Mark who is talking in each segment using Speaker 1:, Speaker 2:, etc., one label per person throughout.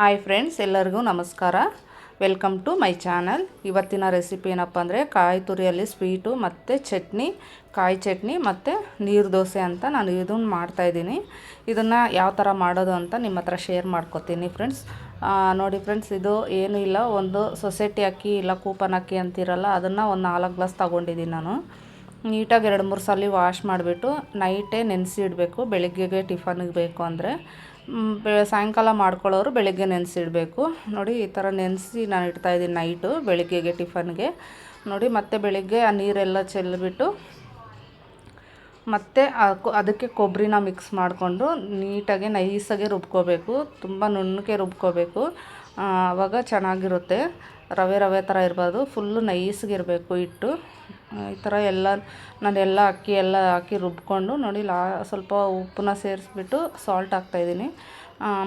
Speaker 1: Hi friends ಎಲ್ಲರಿಗೂ ನಮಸ್ಕಾರ. Welcome to my channel ಇವತ್ತಿನ ರೆಸಿಪಿ ಏನಪ್ಪ ಅಂದರೆ ಕಾಯಿ ತುರಿಯಲ್ಲಿ ಸ್ವೀಟು ಮತ್ತು ಚಟ್ನಿ, ಕಾಯಿ ಚಟ್ನಿ ಮತ್ತು ನೀರು ದೋಸೆ ಅಂತ ನಾನು ಇದನ್ನು ಮಾಡ್ತಾಯಿದ್ದೀನಿ ಇದನ್ನು ಯಾವ ಥರ ಮಾಡೋದು ಅಂತ ನಿಮ್ಮ ಹತ್ರ ಶೇರ್ ಮಾಡ್ಕೊತೀನಿ ಫ್ರೆಂಡ್ಸ್ ನೋಡಿ ಫ್ರೆಂಡ್ಸ್ ಇದು ಏನು ಇಲ್ಲ, ಒಂದು ಸೊಸೈಟಿ ಅಕ್ಕಿ ಇಲ್ಲ, ಕೂಪನ್ ಅಕ್ಕಿ ಅಂತಿರಲ್ಲ, ಅದನ್ನು ಒಂದು ನಾಲ್ಕು ಗ್ಲಾಸ್ ತೊಗೊಂಡಿದ್ದೀನಿ ನಾನು. ನೀಟಾಗಿ ಎರಡು ಮೂರು ಸಲ ವಾಶ್ ಮಾಡಿಬಿಟ್ಟು ನೈಟೇ ನೆನೆಸಿ ಇಡಬೇಕು, ಬೆಳಿಗ್ಗೆಗೆ ಟಿಫನ್ಗೆ ಬೇಕು ಅಂದರೆ. ಸಾಯಂಕಾಲ ಮಾಡ್ಕೊಳ್ಳೋರು ಬೆಳಗ್ಗೆ ನೆನೆಸಿಡಬೇಕು. ನೋಡಿ, ಈ ಥರ ನೆನೆಸಿ ನಾನು ಇಡ್ತಾಯಿದ್ದೀನಿ ನೈಟು ಬೆಳಿಗ್ಗೆಗೆ ಟಿಫನ್ಗೆ. ನೋಡಿ, ಮತ್ತೆ ಬೆಳಿಗ್ಗೆ ಆ ನೀರೆಲ್ಲ ಚೆಲ್ಲಿಬಿಟ್ಟು ಮತ್ತು ಅದಕ್ಕೆ ಕೊಬ್ಬರಿನ ಮಿಕ್ಸ್ ಮಾಡಿಕೊಂಡು ನೀಟಾಗಿ ನೈಸಾಗೆ ರುಬ್ಕೋಬೇಕು, ತುಂಬ ನುಣ್ಣಗೆ ರುಬ್ಕೋಬೇಕು. ಆವಾಗ ಚೆನ್ನಾಗಿರುತ್ತೆ. ರವೆ ರವೆ ಥರ ಇರಬಾರ್ದು ಫುಲ್ಲು ನೈಸ್ಗಿರಬೇಕು ಹಿಟ್ಟು. ಈ ಥರ ಎಲ್ಲ ನಾನೆಲ್ಲ ಅಕ್ಕಿ ಎಲ್ಲ ಹಾಕಿ ರುಬ್ಕೊಂಡು ನೋಡಿ, ಲಾ, ಸ್ವಲ್ಪ ಉಪ್ಪನ್ನ ಸೇರಿಸ್ಬಿಟ್ಟು ಸಾಲ್ಟ್ ಹಾಕ್ತಾಯಿದ್ದೀನಿ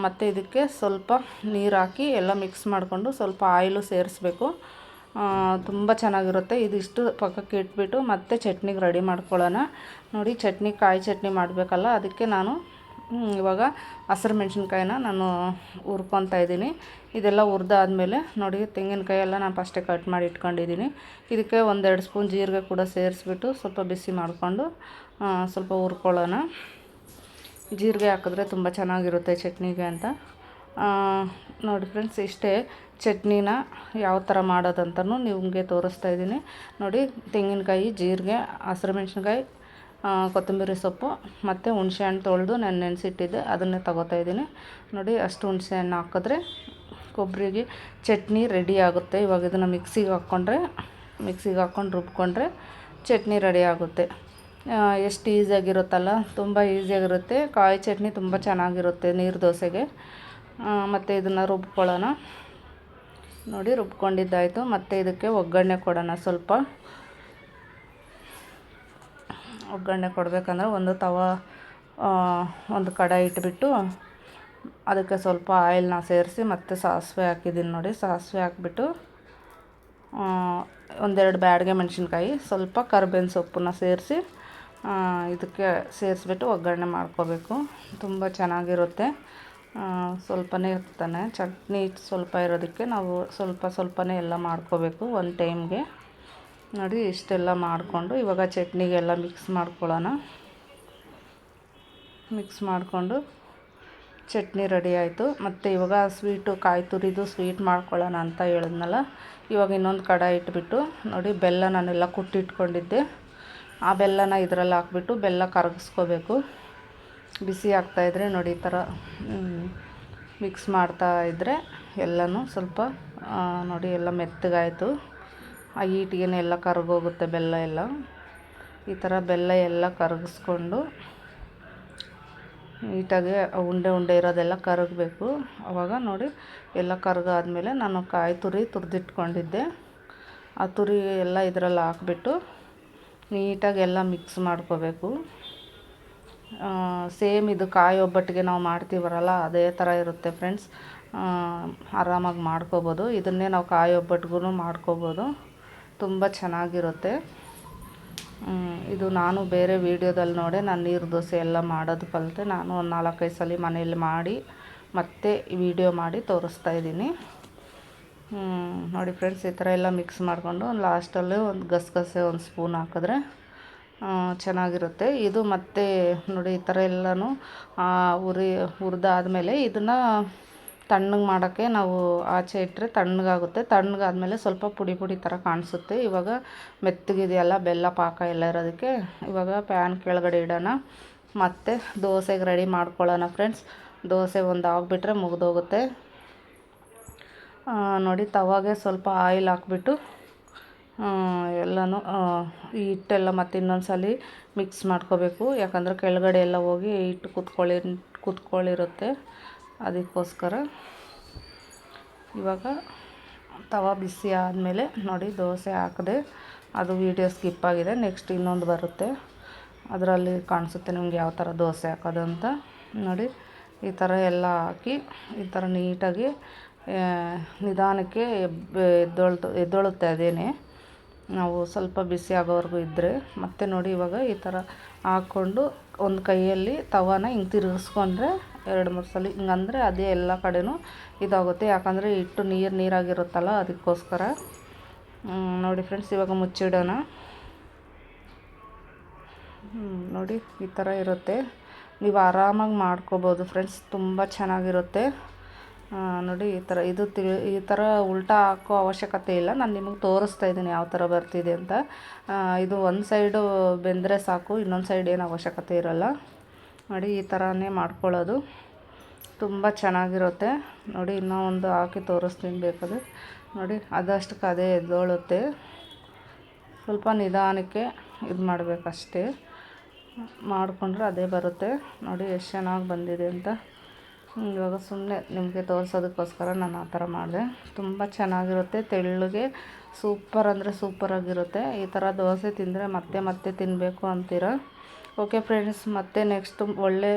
Speaker 1: ಮತ್ತು ಇದಕ್ಕೆ ಸ್ವಲ್ಪ ನೀರು ಹಾಕಿ ಎಲ್ಲ ಮಿಕ್ಸ್ ಮಾಡಿಕೊಂಡು ಸ್ವಲ್ಪ ಆಯಿಲು ಸೇರಿಸ್ಬೇಕು. ತುಂಬ ಚೆನ್ನಾಗಿರುತ್ತೆ. ಇದಿಷ್ಟು ಪಕ್ಕಕ್ಕೆ ಇಟ್ಬಿಟ್ಟು ಮತ್ತೆ ಚಟ್ನಿಗೆ ರೆಡಿ ಮಾಡ್ಕೊಳ್ಳೋಣ. ನೋಡಿ, ಚಟ್ನಿ, ಕಾಯಿ ಚಟ್ನಿ ಮಾಡಬೇಕಲ್ಲ, ಅದಕ್ಕೆ ನಾನು ಇವಾಗ ಹಸಿರು ಮೆಣಸಿನ್ಕಾಯಿನ ನಾನು ಹುರ್ಕೊತಾ ಇದ್ದೀನಿ. ಇದೆಲ್ಲ ಹುರಿದಾದ್ಮೇಲೆ ನೋಡಿ ತೆಂಗಿನಕಾಯಿ ಎಲ್ಲ ನಾನು ಫಸ್ಟೇ ಕಟ್ ಮಾಡಿ ಇಟ್ಕೊಂಡಿದ್ದೀನಿ. ಇದಕ್ಕೆ ಒಂದೆರಡು ಸ್ಪೂನ್ ಜೀರಿಗೆ ಕೂಡ ಸೇರಿಸ್ಬಿಟ್ಟು ಸ್ವಲ್ಪ ಬಿಸಿ ಮಾಡಿಕೊಂಡು ಸ್ವಲ್ಪ ಹುರ್ಕೊಳ್ಳೋಣ. ಜೀರಿಗೆ ಹಾಕಿದ್ರೆ ತುಂಬ ಚೆನ್ನಾಗಿರುತ್ತೆ ಚಟ್ನಿಗೆ ಅಂತ. ನೋಡಿ ಫ್ರೆಂಡ್ಸ್, ಇಷ್ಟೇ ಚಟ್ನಿನ ಯಾವ ಥರ ಮಾಡೋದಂತನೂ ನಿಮಗೆ ತೋರಿಸ್ತಾ ಇದ್ದೀನಿ. ನೋಡಿ, ತೆಂಗಿನಕಾಯಿ, ಜೀರಿಗೆ, ಹಸಿರು ಮೆಣಸಿನ್ಕಾಯಿ ಕೊತ್ತಂಬರಿ ಸೊಪ್ಪು, ಮತ್ತು ಹುಣಸೆಹಣ್ಣು ತೊಳೆದು ನಾನು ನೆನೆಸಿಟ್ಟಿದ್ದೆ, ಅದನ್ನೇ ತಗೋತಾ ಇದ್ದೀನಿ. ನೋಡಿ, ಅಷ್ಟು ಹುಣಸೆಹಣ್ಣು ಹಾಕಿದ್ರೆ ಕೊಬ್ಬರಿಗೆ ಚಟ್ನಿ ರೆಡಿ ಆಗುತ್ತೆ. ಇವಾಗ ಇದನ್ನು ಮಿಕ್ಸಿಗೆ ಹಾಕ್ಕೊಂಡ್ರೆ, ಮಿಕ್ಸಿಗೆ ಹಾಕ್ಕೊಂಡು ರುಬ್ಕೊಂಡ್ರೆ ಚಟ್ನಿ ರೆಡಿ ಆಗುತ್ತೆ. ಎಷ್ಟು ಈಸಿಯಾಗಿರುತ್ತಲ್ಲ, ತುಂಬ ಈಸಿಯಾಗಿರುತ್ತೆ. ಕಾಯಿ ಚಟ್ನಿ ತುಂಬ ಚೆನ್ನಾಗಿರುತ್ತೆ ನೀರು ದೋಸೆಗೆ. ಮತ್ತು ಇದನ್ನು ರುಬ್ಕೊಳ್ಳೋಣ. ನೋಡಿ, ರುಬ್ಕೊಂಡಿದ್ದಾಯಿತು. ಮತ್ತು ಇದಕ್ಕೆ ಒಗ್ಗರಣೆ ಕೊಡೋಣ ಸ್ವಲ್ಪ. ಒಗ್ಗರಣೆ ಕೊಡಬೇಕಂದ್ರೆ ಒಂದು ತವ ಒಂದು ಕಡಾಯಿ ಇಟ್ಬಿಟ್ಟು ಅದಕ್ಕೆ ಸ್ವಲ್ಪ ಆಯಿಲ್ನ ಸೇರಿಸಿ ಮತ್ತು ಸಾಸಿವೆ ಹಾಕಿದ್ದೀನಿ ನೋಡಿ. ಸಾಸಿವೆ ಹಾಕ್ಬಿಟ್ಟು ಒಂದೆರಡು ಬ್ಯಾಡಿಗೆ ಮೆಣಸಿನ್ಕಾಯಿ, ಸ್ವಲ್ಪ ಕರ್ಬೇವಿನ ಸೊಪ್ಪನ್ನ ಸೇರಿಸಿ ಇದಕ್ಕೆ ಸೇರಿಸ್ಬಿಟ್ಟು ಒಗ್ಗರಣೆ ಮಾಡ್ಕೋಬೇಕು. ತುಂಬ ಚೆನ್ನಾಗಿರುತ್ತೆ. ಸ್ವಲ್ಪನೇ ಇರ್ತಾನೆ. ಚಟ್ನಿ ಸ್ವಲ್ಪ ಇರೋದಕ್ಕೆ ನಾವು ಸ್ವಲ್ಪ ಸ್ವಲ್ಪನೇ ಎಲ್ಲ ಮಾಡ್ಕೋಬೇಕು ಒಂದು ಟೈಮ್ಗೆ. ನೋಡಿ, ಇಷ್ಟೆಲ್ಲ ಮಾಡಿಕೊಂಡು ಇವಾಗ ಚಟ್ನಿಗೆಲ್ಲ ಮಿಕ್ಸ್ ಮಾಡ್ಕೊಳ್ಳೋಣ. ಮಿಕ್ಸ್ ಮಾಡಿಕೊಂಡು ಚಟ್ನಿ ರೆಡಿ ಆಯಿತು. ಮತ್ತು ಇವಾಗ ಸ್ವೀಟು, ಕಾಯಿ ತುರಿದು ಸ್ವೀಟ್ ಮಾಡ್ಕೊಳ್ಳೋಣ ಅಂತ ಹೇಳಿದ್ನಲ್ಲ. ಇವಾಗ ಇನ್ನೊಂದು ಕಡಾಯಿ ಇಟ್ಬಿಟ್ಟು, ನೋಡಿ ಬೆಲ್ಲ ನಾನೆಲ್ಲ ಕುಟ್ಟಿಟ್ಕೊಂಡಿದ್ದೆ. ಆ ಬೆಲ್ಲನ ಇದರಲ್ಲಿ ಹಾಕ್ಬಿಟ್ಟು ಬೆಲ್ಲ ಕರಗಿಸ್ಕೋಬೇಕು. ಬಿಸಿ ಆಗ್ತಾ ಇದ್ದರೆ ನೋಡಿ ಈ ಥರ ಮಿಕ್ಸ್ ಮಾಡ್ತಾ ಇದ್ದರೆ ಎಲ್ಲನೂ ಸ್ವಲ್ಪ ನೋಡಿ ಎಲ್ಲ ಮೆತ್ತಗಾಯಿತು. ಆ ಈಟಿಗೆ ಎಲ್ಲ ಕರಗೋಗುತ್ತೆ ಬೆಲ್ಲ ಎಲ್ಲ. ಈ ಥರ ಬೆಲ್ಲ ಎಲ್ಲ ಕರಗಿಸ್ಕೊಂಡು ನೀಟಾಗಿ ಉಂಡೆ ಉಂಡೆ ಇರೋದೆಲ್ಲ ಕರಗಬೇಕು. ಆವಾಗ ನೋಡಿ ಎಲ್ಲ ಕರಗಾದ್ಮೇಲೆ ನಾನು ಕಾಯಿ ತುರಿ ತುರಿದಿಟ್ಕೊಂಡಿದ್ದೆ. ಆ ತುರಿ ಎಲ್ಲ ಇದರಲ್ಲಿ ಹಾಕ್ಬಿಟ್ಟು ನೀಟಾಗಿ ಎಲ್ಲ ಮಿಕ್ಸ್ ಮಾಡ್ಕೋಬೇಕು. ಸೇಮ್ ಇದು ಕಾಯಿ ಒಬ್ಬಟ್ಟಿಗೆ ನಾವು ಮಾಡ್ತೀವರಲ್ಲ, ಅದೇ ಥರ ಇರುತ್ತೆ ಫ್ರೆಂಡ್ಸ್ ಆರಾಮಾಗಿ ಮಾಡ್ಕೋಬೋದು. ಇದನ್ನೇ ನಾವು ಕಾಯಿ ಒಬ್ಬಟ್ಟಿಗೂ ಮಾಡ್ಕೋಬೋದು. ತುಂಬ ಚೆನ್ನಾಗಿರುತ್ತೆ. ಇದು ನಾನು ಬೇರೆ ವೀಡಿಯೋದಲ್ಲಿ ನೋಡಿ, ನಾನು ನೀರು ದೋಸೆ ಎಲ್ಲ ಮಾಡೋದು ಕಲಿತೆ. ನಾನು ಒಂದು ನಾಲ್ಕೈದು ಸಲ ಮನೆಯಲ್ಲಿ ಮಾಡಿ, ಮತ್ತೆ ವೀಡಿಯೋ ಮಾಡಿ ತೋರಿಸ್ತಾ ಇದ್ದೀನಿ. ನೋಡಿ ಫ್ರೆಂಡ್ಸ್ ಈ ಥರ ಎಲ್ಲ ಮಿಕ್ಸ್ ಮಾಡಿಕೊಂಡು ಲಾಸ್ಟಲ್ಲಿ ಒಂದು ಗಸಗಸೆ, ಒಂದು ಸ್ಪೂನ್ ಹಾಕಿದ್ರೆ ಚೆನ್ನಾಗಿರುತ್ತೆ. ಇದು ಮತ್ತೆ ನೋಡಿ, ಈ ಥರ ಎಲ್ಲನೂ ಉರಿ ಹುರಿದಾದ್ಮೇಲೆ ಇದನ್ನು ತಣ್ಣಗೆ ಮಾಡೋಕ್ಕೆ ನಾವು ಆಚೆ ಇಟ್ಟರೆ ತಣ್ಣಗಾಗುತ್ತೆ. ತಣ್ಣಗಾದ್ಮೇಲೆ ಸ್ವಲ್ಪ ಪುಡಿ ಪುಡಿ ಥರ ಕಾಣಿಸುತ್ತೆ. ಇವಾಗ ಮೆತ್ತಗಿದೆಯಲ್ಲ, ಬೆಲ್ಲ ಪಾಕ ಎಲ್ಲ ಇರೋದಕ್ಕೆ. ಇವಾಗ ಪ್ಯಾನ್ ಕೆಳಗಡೆ ಇಡೋಣ. ಮತ್ತು ದೋಸೆಗೆ ರೆಡಿ ಮಾಡ್ಕೊಳ್ಳೋಣ ಫ್ರೆಂಡ್ಸ್. ದೋಸೆ ಒಂದು ಆಗಿಬಿಟ್ರೆ ಮುಗಿದೋಗುತ್ತೆ. ನೋಡಿ, ತವಾಗೆ ಸ್ವಲ್ಪ ಆಯಿಲ್ ಹಾಕ್ಬಿಟ್ಟು ಎಲ್ಲನೂ ಈ ಹಿಟ್ಟೆಲ್ಲ ಮತ್ತೆ ಇನ್ನೊಂದು ಸಲ ಮಿಕ್ಸ್ ಮಾಡ್ಕೋಬೇಕು. ಯಾಕಂದರೆ ಕೆಳಗಡೆ ಎಲ್ಲ ಹೋಗಿ ಹಿಟ್ಟು ಕುತ್ಕೊಳ್ಳಿ, ಕುತ್ಕೊಳ್ಳಿರುತ್ತೆ. ಅದಕ್ಕೋಸ್ಕರ ಇವಾಗ ತವ ಬಿಸಿ ಆದಮೇಲೆ ನೋಡಿ ದೋಸೆ ಹಾಕಿದೆ ಅದು ವೀಡಿಯೋ ಸ್ಕಿಪ್ ಆಗಿದೆ. ನೆಕ್ಸ್ಟ್ ಇನ್ನೊಂದು ಬರುತ್ತೆ. ಅದರಲ್ಲಿ ಕಾಣಿಸುತ್ತೆ ನಿಮ್ಗೆ ಯಾವ ಥರ ದೋಸೆ ಹಾಕೋದು ಅಂತ. ನೋಡಿ, ಈ ಥರ ಎಲ್ಲ ಹಾಕಿ, ಈ ಥರ ನೀಟಾಗಿ ನಿಧಾನಕ್ಕೆ ಎದ್ದೊಳ್ತು, ಎದ್ದೊಳುತ್ತೆ ಅದೇನೆ. ನಾವು ಸ್ವಲ್ಪ ಬಿಸಿ ಆಗೋವರೆಗೂ ಇದ್ದರೆ ಮತ್ತೆ ನೋಡಿ ಇವಾಗ ಈ ಥರ ಹಾಕ್ಕೊಂಡು ಒಂದು ಕೈಯಲ್ಲಿ ತವಾನ ಹಿಂಗೆ ತಿರುಗಿಸ್ಕೊಂಡ್ರೆ ಎರಡು, ಮೂರು ಸಲ ಹಿಂಗಂದರೆ ಅದೇ ಎಲ್ಲ ಕಡೆನೂ ಇದಾಗುತ್ತೆ. ಯಾಕಂದರೆ ಹಿಟ್ಟು ನೀರು ನೀರಾಗಿರುತ್ತಲ್ಲ, ಅದಕ್ಕೋಸ್ಕರ. ನೋಡಿ ಫ್ರೆಂಡ್ಸ್ ಇವಾಗ ಮುಚ್ಚಿಡೋಣ. ನೋಡಿ ಈ ಥರ ಇರುತ್ತೆ. ನೀವು ಆರಾಮಾಗಿ ಮಾಡ್ಕೋಬೋದು ಫ್ರೆಂಡ್ಸ್ ತುಂಬ ಚೆನ್ನಾಗಿರುತ್ತೆ. ನೋಡಿ, ಈ ಥರ ಇದು ತಿ ಈ ಥರ ಉಲ್ಟಾ ಹಾಕೋ ಅವಶ್ಯಕತೆ ಇಲ್ಲ. ನಾನು ನಿಮಗೆ ತೋರಿಸ್ತಾ ಇದ್ದೀನಿ ಯಾವ ಥರ ಬರ್ತಿದೆ ಅಂತ. ಇದು ಒಂದು ಸೈಡು ಬೆಂದರೆ ಸಾಕು, ಇನ್ನೊಂದು ಸೈಡ್ ಏನು ಅವಶ್ಯಕತೆ ಇರೋಲ್ಲ. ನೋಡಿ, ಈ ಥರನೇ ಮಾಡ್ಕೊಳ್ಳೋದು. ತುಂಬ ಚೆನ್ನಾಗಿರುತ್ತೆ. ನೋಡಿ, ಇನ್ನೂ ಒಂದು ಹಾಕಿ ತೋರಿಸ್ತೀನಿ ಬೇಕಾದ್ರೆ. ನೋಡಿ ಅದಷ್ಟಕ್ಕೆ ಅದೇ ಎದ್ದೋಳುತ್ತೆ. ಸ್ವಲ್ಪ ನಿಧಾನಕ್ಕೆ ಇದು ಮಾಡಬೇಕಷ್ಟೇ. ಮಾಡಿಕೊಂಡ್ರೆ ಅದೇ ಬರುತ್ತೆ. ನೋಡಿ, ಎಷ್ಟು ಚೆನ್ನಾಗಿ ಬಂದಿದೆ ಅಂತ. ಇವಾಗ ಸುಮ್ಮನೆ ನಿಮಗೆ ತೋರಿಸೋದಕ್ಕೋಸ್ಕರ ನಾನು ಆ ಥರ ಮಾಡಿದೆ. ತುಂಬ ಚೆನ್ನಾಗಿರುತ್ತೆ, ತೆಳ್ಳಗೆ ಸೂಪರ್ ಅಂದರೆ ಸೂಪರಾಗಿರುತ್ತೆ ಈ ಥರ ದೋಸೆ ತಿಂದರೆ ಮತ್ತೆ ಮತ್ತೆ ತಿನ್ನಬೇಕು ಅಂತೀರ? ಓಕೆ ಫ್ರೆಂಡ್ಸ್ ಮತ್ತೆ ನೆಕ್ಸ್ಟ್ ಒಳ್ಳೆ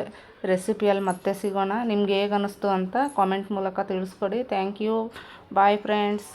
Speaker 1: ರೆಸಿಪಿಯಲ್ಲಿ ಮತ್ತೆ ಸಿಗೋಣ. ನಿಮ್ಗೆ ಹೇಗೆ ಅನ್ನಿಸ್ತು ಅಂತ ಕಾಮೆಂಟ್ ಮೂಲಕ ತಿಳಿಸ್ಕೊಡಿ. Thank you bye friends